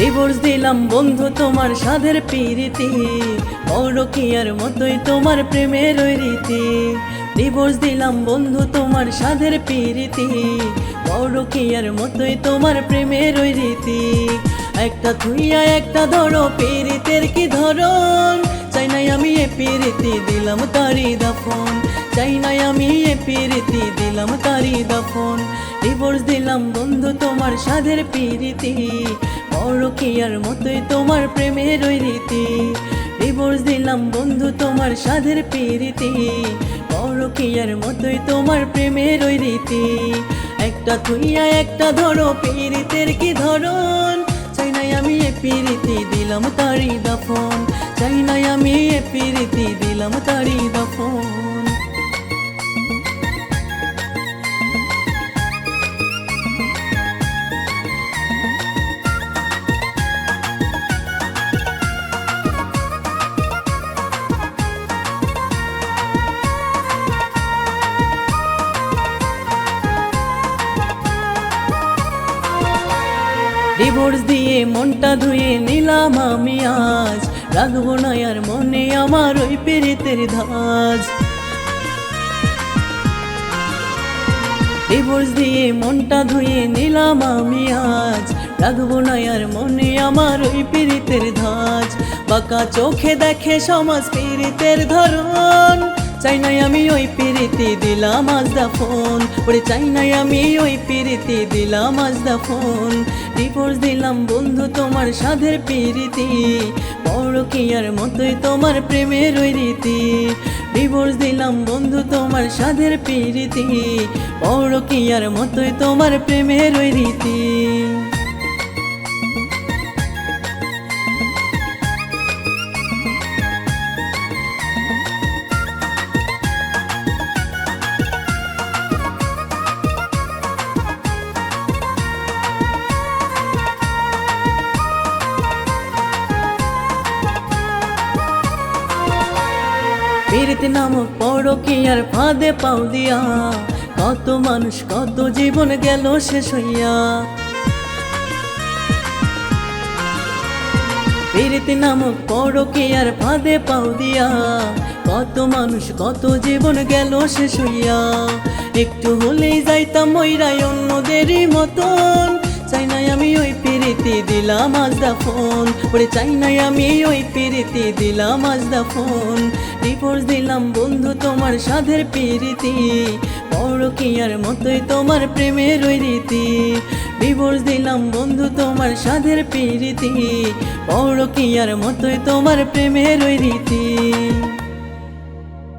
Divorce দিলাম বন্ধু তোমার সাধের কি আর মতোই তোমার প্রেমের ওই রীতি। ডিভোর্স দিলাম বন্ধু তোমার সাধের কি আর মতোই তোমার প্রেমের ওই রীতি। একটা থুইয়া একটা ধরো পিরিতের কি ধরন? চাই নাই আমি এ পিরিতি দিলাম তারি দাফন। চাই নাই আমি এ পিরিতি, দিলাম তারি দাফন। ডিভোর্স দিলাম বন্ধু, তোমার সাধের পিরিতি। আর মতোই তোমার প্রেমের ওই রীতি। ডিভোর্স দিলাম বন্ধু, তোমার সাধের পিরিতি। আর মতোই তোমার প্রেমের ওই রীতি। একটা থুইয়া একটা ধরো, পিরিতের কি ধরন? চাই আমি এ পিরিতি, দিলাম তারি দাফন। চাই নাই আমি এ পিরিতি, দিলাম তারি দাফন। ডিভোর্স দিয়ে মনটা ধুয়ে নিলাম আমি আজ। রাখব না আর মনে আমার ওই পেরেতের ধাজ। ডিভোর্স দিয়ে মনটা ধুয়ে নিলাম আমি আজ। রাখব না আর মনে আমার ওই পীড়িতের ধাজ। বাঁকা চোখে দেখে সমাজ পীড়িতের ধরন। চাই নাই আমি ওই পিরিতি দিলাম আজ দা ফোন। ওরে চাই নাই আমি ওই পিরিতি দিলাম আজ দা ফোন। ডিভোর্স দিলাম বন্ধু তোমার সাধের পিরিতি। আর মতোই তোমার প্রেমের ওই রীতি। ডিভোর্স দিলাম বন্ধু তোমার সাধের পিরিতি। আর মতোই তোমার প্রেমের ওই রীতি। পীড়িত নামক আর ফাঁদে পাও দিয়া। কত মানুষ, কত জীবন গেল শেষ হইয়া। পীড়িত নামক আর ফাঁদে পাও দিয়া। কত মানুষ, কত জীবন গেল শেষ হইয়া। একটু হলেই যাইতাম ময়রাই অন্যদেরই মতন। চাই নাই আমি ওই পিরিতি দিলাম আজ দা ফোন। ওরে চাই নাই আমি ওই পিরিতি দিলাম আজ দা ফোন। ডিভোর্স দিলাম বন্ধু তোমার সাধের পিরিতি। আর মতোই তোমার প্রেমের ওই রীতি। ডিভোর্স দিলাম বন্ধু তোমার সাধের পিরিতি। আর মতোই তোমার প্রেমের ওই রীতি।